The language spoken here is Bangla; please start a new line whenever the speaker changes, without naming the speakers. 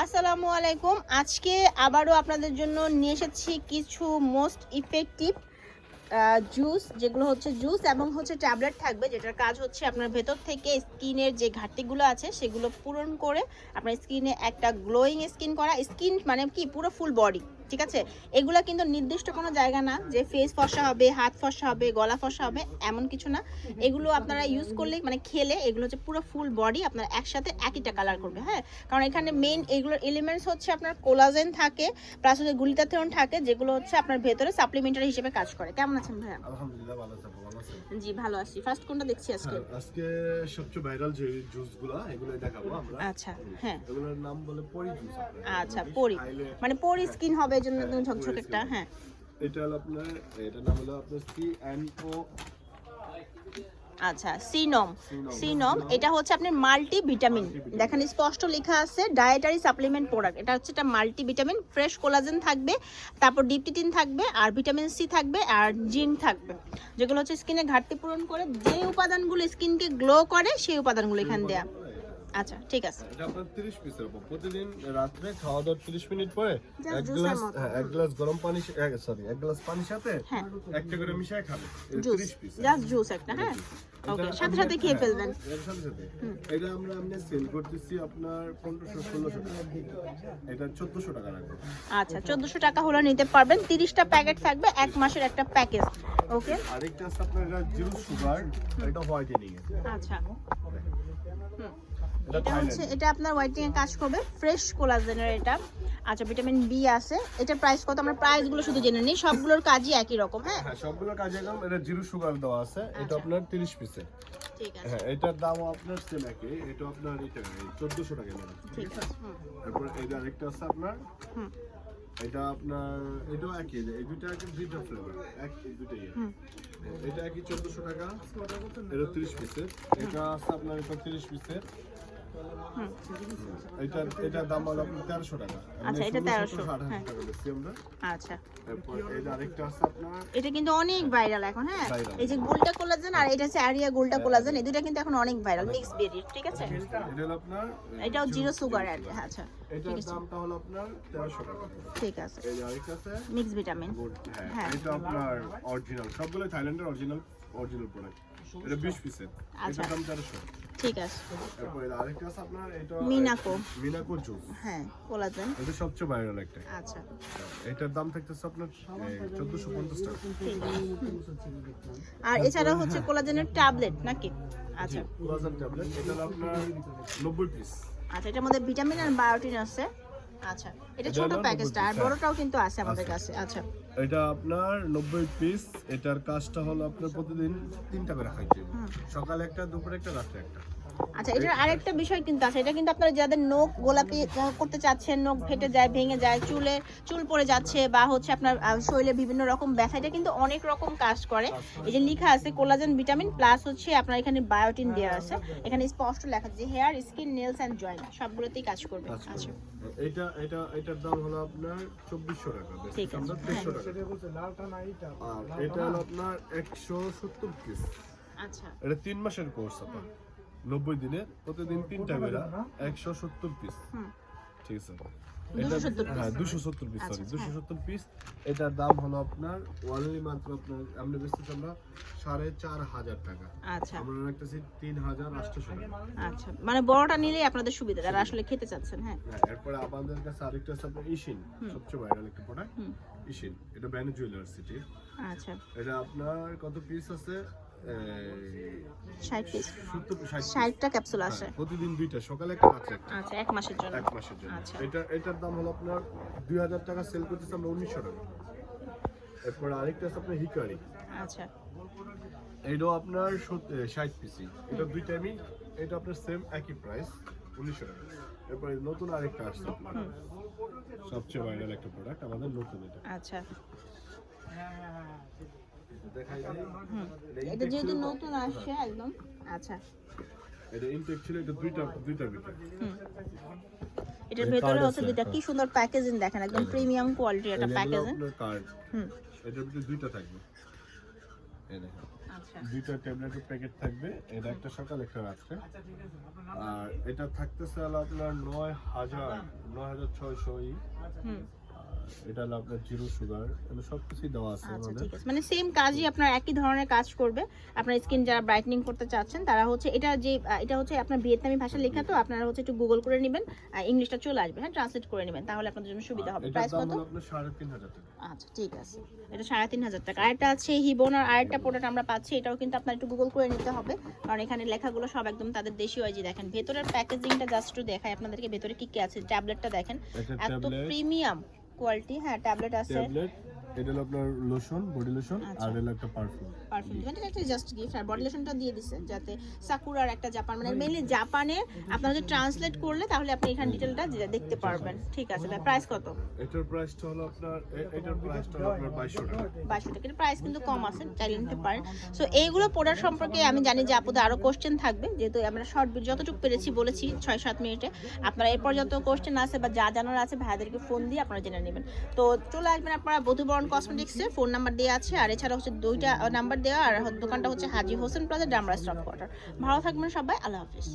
আসসালামু আলাইকুম। আজকে আবারও আপনাদের জন্য নিয়ে এসেছি কিছু মোস্ট ইফেক্টিভ জুস যেগুলো হচ্ছে জুস এবং হচ্ছে ট্যাবলেট থাকবে, যেটার কাজ হচ্ছে আপনার ভেতর থেকে স্কিনের যে ঘাটতিগুলো আছে, সেগুলো পূরণ করে আপনার স্কিনে একটা গ্লোয়িং স্কিন করা। স্কিন মানে কি? পুরো ফুল বডি ঠিক আছে? এগুলো কিন্তু নির্দিষ্ট কোনো জায়গা না যে ফেস ফসা হবে হাত ফসা হবে গলা ফসা হবে এমন কিছু না। এগুলো আপনারা ইউজ করলে মানে খেলে এগুলো হচ্ছে পুরো ফুল বডি আপনার একসাথে একইটা কালার করবে হ্যাঁ? কারণ এখানে মেইন এগুলোর এলিমেন্টস হচ্ছে আপনার কোলাজেন থাকে প্লাস হচ্ছে গ্লুটাথিয়ন থাকে যেগুলো হচ্ছে আপনার ভেতরে সাপ্লিমেন্টারি হিসেবে কাজ করে। কেমন আছেন ভাইয়া?
আলহামদুলিল্লাহ ভালো আছি ভালো আছেন?
জি ভালো আছি। ফার্স্ট কোনটা দেখছি আজকে?
হ্যাঁ, আজকে সবচেয়ে ভাইরাল যে জুসগুলো এগুলো দেখাবো আমরা।
আচ্ছা হ্যাঁ।
এগুলোর নাম বলে পরি জুস
আচ্ছা পরি। মানে পরি স্কিন হবে জন্য একদম ঝকঝক একটা হ্যাঁ।
এটা হলো আপনার এটার নাম হলো আপনার সি এন ও
আচ্ছা সিনম
সিনম।
সিনম এটা হচ্ছে আপনার মাল্টি ভিটামিন দেখেন স্পষ্ট লেখা আছে ডায়েটারি সাপ্লিমেন্ট প্রোডাক্ট এটা হচ্ছে একটা মাল্টি ভিটামিন ফ্রেশ কোলাজেন থাকবে তারপর ডিপটিটিন থাকবে আর ভিটামিন সি থাকবে আর জিঙ্ক থাকবে। যেগুলো হচ্ছে স্কিনে ঘাটতি পূরণ করে যে উপাদানগুলো স্কিনকে গ্লো করে সেই উপাদানগুলো এখানে দেয়া। আচ্ছা ঠিক আছে।
এটা আপনার 30 পিসের উপর। প্রতিদিন রাত্রে খাওয়া দাওয়ার 30 মিনিট পরে এক গ্লাস হ্যাঁ, এক গ্লাস গরম পানি সরি এক গ্লাস পানির সাথে
হ্যাঁ।
একটা করে মিশিয়ে খাবে।
জুস।
30 পিস।
জাস্ট জুস একটা হ্যাঁ? ওকে সাথে সাথে খেয়ে ফেলবেন।
সাথে সাথে। এটা আমরা আমরা সেল করতেছি আপনার 1500 1600 টাকা। এটা 1400 টাকা রাখব
আচ্ছা চোদ্দোশো টাকা হলে নিতে পারবেন। তিরিশটা প্যাকেট থাকবে এক মাসের একটা প্যাকেজ। ওকে
আরেকটা আছে আপনার জিরো সুগার এটা হোয়াইটেনিং
আচ্ছা।
এটা
এটা হচ্ছে এটা আপনার হোয়াইটিং এর কাজ করবে। ফ্রেশ কোলাজেনের এটা। আচ্ছা ভিটামিন বি আছে। এটা প্রাইস কত? আমরা প্রাইসগুলো শুধু জেনে নিই। সবগুলোর কাজই একই রকম হ্যাঁ?
হ্যাঁ সবগুলো কাজে একদম এটা জিরো সুগার দেওয়া আছে। এটা আপনার 30 পিসের
ঠিক আছে।
হ্যাঁ এটার দামও আপনার সেম একই। এটা আপনার এটা 1400 টাকা ম্যাডাম
ঠিক আছে?
তারপর এটা আরেকটা আছে আপনার।
হুম,
এটা আপনার এটাও একই এই দুটো একই দুইটা ফ্লেভার এক এই এটা একই 1400 টাকা। এটা 30 পিসের এটা আছে আপনার এটা 30 পিসের
হুম।
এটা দাম হলো 1300 টাকা।
আচ্ছা, এটা 1300,
1300
হ্যাঁ। আচ্ছা।
এটা আরেকটা আছে আপনার
এটা কিন্তু অনেক ভাইরাল এখন হ্যাঁ। এই যে গোল্ডা কোলাজেন আর এটা হচ্ছে আরিয়া গোল্ডা কোলাজেন এই দুটো কিন্তু এখন অনেক ভাইরাল মিক্স বেরির ঠিক আছে?
এটা হলো আপনার
এটাও জিরো সুগার আর আচ্ছা।
এটার দামটা হলো আপনার 1300 টাকা।
ঠিক আছে।
এই আরেকটা আছে
মিক্স ভিটামিন
হ্যাঁ।
হ্যাঁ।
এটা আপনার অরিজিনাল সবগুলো থাইল্যান্ডের অরিজিনাল অরিজিনাল প্রোডাক্ট এটা 20 পিসের।
আচ্ছা।
দাম 1300
ঠিক আছে।
তারপর আরেকটা আছে আপনার এটা
মিনাকো।
মিনাকো জুস।
হ্যাঁ কোলাজেন।
এটা সবচেয়ে ভাইরাল একটা।
আচ্ছা।
এটার দাম থাকতেছে আপনার চোদ্দশো পঞ্চাশ টাকা।
আর এছাড়া হচ্ছে কোলাজেনের ট্যাবলেট নাকি? আচ্ছা।
Collagen tablet. এটা আপনার পিস।
আচ্ছা এটার মধ্যে ভিটামিন আর বায়োটিন আছে। আচ্ছা এটা ছোট প্যাকেজটা আর বড়টাও কিন্তু আছে আমাদের কাছে আচ্ছা।
এটা আপনার নব্বই পিস এটার কাজটা হলো আপনার প্রতিদিন তিনটা করে খাইতে। সকাল সকালে একটা দুপুরে একটা রাত্রে একটা।
আচ্ছা এটার আরেকটা বিষয় কিন্তু আছে এটা কিন্তু আপনারা যাদের নখ গোলাপি করতে চাচ্ছেন নখ ফেটে যায় ভেঙে যায় চুলে চুল পড়ে যাচ্ছে বা হচ্ছে আপনার শরীরে বিভিন্ন রকম ব্যথা এটা কিন্তু অনেক রকম কাজ করে। এই যে লেখা আছে কোলাজেন ভিটামিন প্লাস হচ্ছে আপনার এখানে বায়োটিন দেওয়া আছে। এখানে স্পষ্ট লেখা আছে hair skin nails and joint সবগুলোতেই কাজ করবে। আচ্ছা।
এটা এটা এটার দাম হলো আপনার চব্বিশশো টাকা।
ঠিক আছে।
টাকা। আর এটা হলো আপনার একশো সত্তর পিস
আচ্ছা।
এটা তিন মাসের কোর্স আপনার। নব্বই দিনে প্রতিদিন তিনটা বেড়া একশো সত্তর পিস ঠিক আছে।
270
হ্যাঁ দুশো সত্তর পিস সরি দুশো। সত্তর পিস এটার দাম হলো আপনার ওয়ানলি মাত্র আপনার আমরা বেচতেছি আমরা সাড়ে চার হাজার টাকা।
আচ্ছা।
আমরা রাখতেছি তিন হাজার আটশোশো
আচ্ছা মানে বড়টা নিলেই আপনাদের সুবিধা যারা আসলে খেতে চাচ্ছেন হ্যাঁ।
হ্যাঁ এরপরে আমাদের কাছে আরেকটা আছে আপনার ইশিন সবচেয়ে ভাইরাল একটা প্রোডাক্ট ইশিন এটা ব্যান্ড
আচ্ছা।
এটা আপনার কত পিস আছে?
ক্যাপসুল
হ্যাঁ,
আসে।
প্রতিদিন দুইটা সকালে একটা
আচ্ছা এক মাসের জন্য।
এক মাসের জন্য।
আচ্ছা।
এটা এটার দাম হলো আপনার দুই হাজার টাকা সেল করতেছে আমরা উনিশশো টাকা। এরপর আরেকটা আছে আপনার হিকারি।
আচ্ছা।
এটাও আপনার ষাট পিসি এটা দুই টাইমই এটা আপনার সেম একই প্রাইস উনিশশো টাকা। এরপরে নতুন আরেকটা আসছে সবচেয়ে ভাইরাল একটা প্রোডাক্ট আমাদের নতুন এটা।
আচ্ছা।
এটা
এটা যেহেতু নতুন আসছে একদম। আচ্ছা।
এটা ইনটেক ছিল এটা দুইটা দুইটার ভিতরে
এটার ভেতরে হচ্ছে দুইটা। কি সুন্দর প্যাকেজিং দেখেন একদম প্রিমিয়াম কোয়ালিটির একটা প্যাকেজিং হুম।
এটার ভিতরে দুইটা থাকবে। এই দেখেন।
আচ্ছা। আচ্ছা
দুইটা ট্যাবলেটের প্যাকেট থাকবে। এটা একটা সকাল একটা রাত্রে। আর এটা থাকতেছে আপনার নয় হাজার নয় হাজার ছয়শো ই।
হুম।
আর এটা হলো আপনার জিরো সুগার এগুলো সব কিছুই দেওয়া আছে
আচ্ছা ঠিক আছে। মানে সেম কাজই আপনার একই ধরনের কাজ করবে। আপনার স্কিন যারা ব্রাইটনিং করতে চাচ্ছেন তারা হচ্ছে এটা যে এটা হচ্ছে আপনার ভিয়েতনামি ভাষা লেখা তো আপনারা হচ্ছে একটু গুগল করে নেবেন ইংলিশটা চলে আসবে। হ্যাঁ ট্রান্সলেট করে নেবেন তাহলে আপনাদের জন্য সুবিধা হবে। প্রাইস কত? আচ্ছা ঠিক আছে। এটা সাড়ে তিন হাজার টাকা। আরেকটা আছে হিবোনার আরেকটা প্রোডাক্ট আমরা পাচ্ছি এটাও কিন্তু আপনার একটু গুগল করে নিতে হবে। কারণ এখানে লেখাগুলো সব একদম তাদের দেশীয় যে দেখেন ভেতরের প্যাকেজিংটা জাস্ট একটু দেখায় আপনাদেরকে ভেতরে কি কি আছে ট্যাবলেটটা দেখেন। এত প্রিমিয়াম কোয়ালিটি হ্যাঁ ট্যাবলেট আছে
ট্যাবলেট এটা হলো আপনার লোশন বডি লোশন
আচ্ছা।
আর হলো একটা পারফিউম
পারফিউম মানে এটা জাস্ট গিফট আর বডি লোশনটা দিয়ে দিছে যাতে সাকুরার একটা জাপান মানে মেইনলি জাপানে আপনারা যদি ট্রান্সলেট করলে তাহলে আপনি এখানে ডিটেলটা দেখতে পারবেন। ঠিক আছে ভাই প্রাইস কত?
এটার প্রাইসটা হলো আপনার এটার প্রাইসটা হলো আপনার বাইশশো টাকা।
বাইশশো টাকা প্রাইস কিন্তু কম আছে চাইলে নিতে পারেন সো এইগুলো প্রোডাক্ট সম্পর্কে আমি জানি যে আপুদের আরও কোশ্চেন থাকবে যেহেতু আমরা শর্ট ভিডিও যতটুকু পেরেছি বলেছি ছয় সাত মিনিটে। আপনারা এরপর যত কোশ্চেন আছে বা যা জানার আছে ভাইয়াদেরকে ফোন দিয়ে আপনারা জেনে নেবেন। তো চলে আসবেন আপনারা বধুবরণ এর ফোন নাম্বার দেওয়া আছে, আর এছাড়া হচ্ছে দুইটা নাম্বার দেওয়া, আর দোকানটা হচ্ছে Haji Hossain plaza Demra staff quarter ভালো থাকবেন সবাই, আল্লাহ হাফিজ।